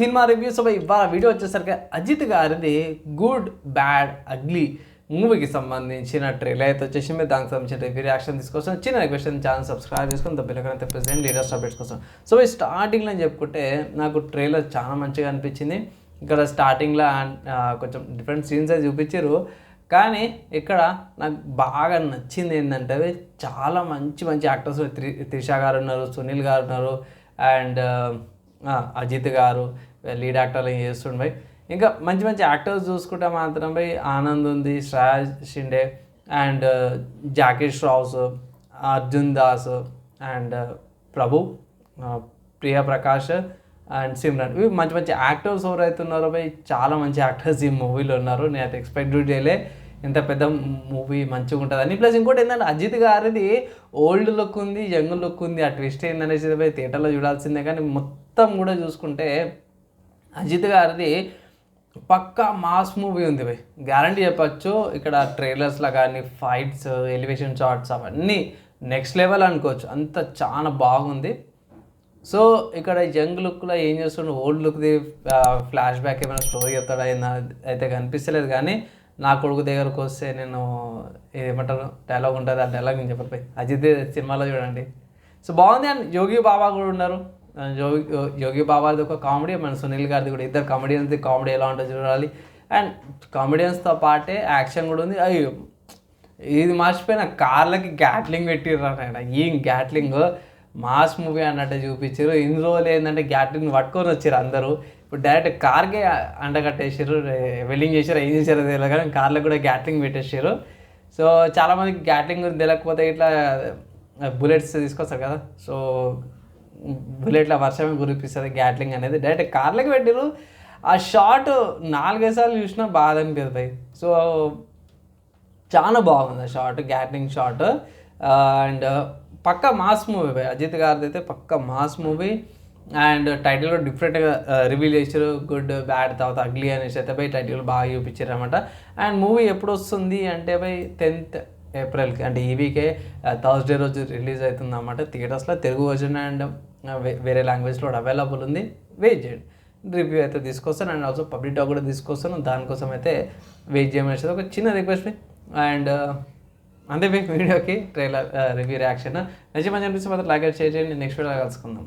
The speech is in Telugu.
సినిమా రివ్యూస్ ఇవాళ వీడియో వచ్చేసరికి అజిత్ గారిది గుడ్ బ్యాడ్ అగ్లీ మూవీకి సంబంధించిన ట్రైలర్ అయితే వచ్చేసి మీరు దానికి సంబంధించిన రివ్యూ రియాక్షన్ తీసుకొస్తాం. చిన్న రిక్వెస్ట్ ఛానల్ సబ్స్క్రైబ్ చేసుకుని దెబ్బలకైతే ప్రెసెంట్ లేటెస్ట్ అప్డేట్స్ కోసం. సో ఈ స్టార్టింగ్లో చెప్పుకుంటే నాకు ట్రైలర్ చాలా మంచిగా అనిపించింది. ఇక్కడ స్టార్టింగ్లో కొంచెం డిఫరెంట్ సీన్స్ అయితే చూపించారు. కానీ ఇక్కడ నాకు బాగా నచ్చింది ఏంటంటే చాలా మంచి మంచి యాక్టర్స్ త్రి త్రిష గారు ఉన్నారు సునీల్ గారు ఉన్నారు. అండ్ అజిత్ గారు లీడ్ యాక్టర్లు చేస్తుండే ఇంకా మంచి మంచి యాక్టర్స్ చూసుకుంటే మాత్రం భయ్ ఆనంద్ ఉంది శ్రేయస్ షిండే అండ్ జాకీ రావుస్ అర్జున్ దాస్ అండ్ ప్రభు ప్రియా ప్రకాష్ అండ్ సిమ్రన్. ఇవి మంచి మంచి యాక్టర్స్ ఎవరైతే ఉన్నారో భయ్ చాలా మంచి యాక్టర్స్ ఈ మూవీలో ఉన్నారు. నేను అయితే ఎక్స్పెక్ట్ చేయలే. ఇంత పెద్ద మూవీ మంచిగా ఉంటుందని. ప్లస్ ఇంకోటి ఏంటంటే అజిత్ గారిది ఓల్డ్ లుక్ ఉంది యంగ్ లుక్ ఉంది. ఆ ట్విస్ట్ ఏందనేసి పోయి థియేటర్లో చూడాల్సిందే. కానీ మొత్తం కూడా చూసుకుంటే అజిత్ గారిది పక్కా మాస్ మూవీ ఉంది భయ్ గ్యారంటీ చెప్పచ్చు. ఇక్కడ ట్రైలర్స్లో కానీ ఫైట్స్ ఎలివేషన్ షాట్స్ అవన్నీ నెక్స్ట్ లెవెల్ అనుకోవచ్చు. అంత చాలా బాగుంది. సో ఇక్కడ యంగ్ లుక్లో ఏం చేస్తుండే? ఓల్డ్ లుక్ది ఫ్లాష్ బ్యాక్ ఏమైనా స్టోరీ చెప్తాడా అయితే కనిపిస్తలేదు. కానీ నా కొడుకు దగ్గరకు వస్తే నేను ఏమంటారు డైలాగ్ ఉంటుంది ఆ డైలాగ్ నేను చెప్పకపోయి అజిత్ సినిమాలో చూడండి. సో బాగుంది అండ్. యోగి బాబా కూడా ఉన్నారు. యోగి యోగి బాబాది ఒక కామెడీ మన సునీల్ గారిది కూడా. ఇద్దరు కామెడియన్స్ది కామెడీ ఎలా ఉంటుందో చూడాలి. అండ్ కామెడియన్స్తో పాటే యాక్షన్ కూడా ఉంది. అయ్యో ఇది మర్చిపోయిన కార్లకి గ్యాట్లింగ్ పెట్టిర్రు ఆయన ఏం గ్యాట్లింగ్ మాస్ మూవీ అన్నట్టు చూపించారు. ఇన్ని రోజులు ఏంటంటే గ్యాట్లింగ్ పట్టుకొని వచ్చారు అందరూ. ఇప్పుడు డైరెక్ట్ కార్కే అండగట్టేసారు వెల్డింగ్ చేశారు ఏం చేశారో తెలియదు కానీ కార్లకు కూడా గ్యాట్లింగ్ పెట్టేసారు సో చాలామందికి గ్యాట్లింగ్ గురించి తెలియకపోతే ఇట్లా బుల్లెట్స్ తీసుకొస్తారు కదా. సో బుల్లెట్ల వర్షమే కురిపిస్తుంది గ్యాట్లింగ్ అనేది. డైరెక్ట్ కార్లకి పెట్టారు ఆ షాట్ నాలుగైదు సార్లు చూసినా బాధ అనిపిస్తుంది సో చాలా బాగుంది ఆ షార్ట్ గ్యాట్లింగ్ షార్ట్ అండ్ పక్క మాస్ మూవీ అజిత్ గారిది అయితే పక్క మాస్ మూవీ. అండ్ టైటిల్ కూడా డిఫరెంట్గా రివీల్ చేశారు గుడ్ బ్యాడ్ తర్వాత అగ్లీ అనేసి అయితే పోయి టైటిల్ బాగా చూపించారు అనమాట అండ్ మూవీ ఎప్పుడు వస్తుంది అంటే పోయి టెన్త్ ఏప్రిల్కి అంటే ఈ వీకే థర్స్డే రోజు రిలీజ్ అవుతుంది అనమాట థియేటర్స్లో తెలుగు వర్జన్ అండ్ వేరే లాంగ్వేజ్లో కూడా అవైలబుల్ ఉంది. వెయిట్ చేయండి. రివ్యూ అయితే తీసుకొస్తాను. అండ్ ఆల్సో పబ్లిక్ టాక్ కూడా తీసుకొస్తాను. దానికోసం అయితే వెయిట్ చేయమని ఒక చిన్న రిక్వెస్ట్. అండ్ అంతే మీకు వీడియోకి ట్రైలర్ రివ్యూ రియాక్షన్. నచ్చి మంచి అనిపిస్తే మాత్రం లైక్ షేర్ చేయండి. నెక్స్ట్ వీడియో కలుసుకుందాం.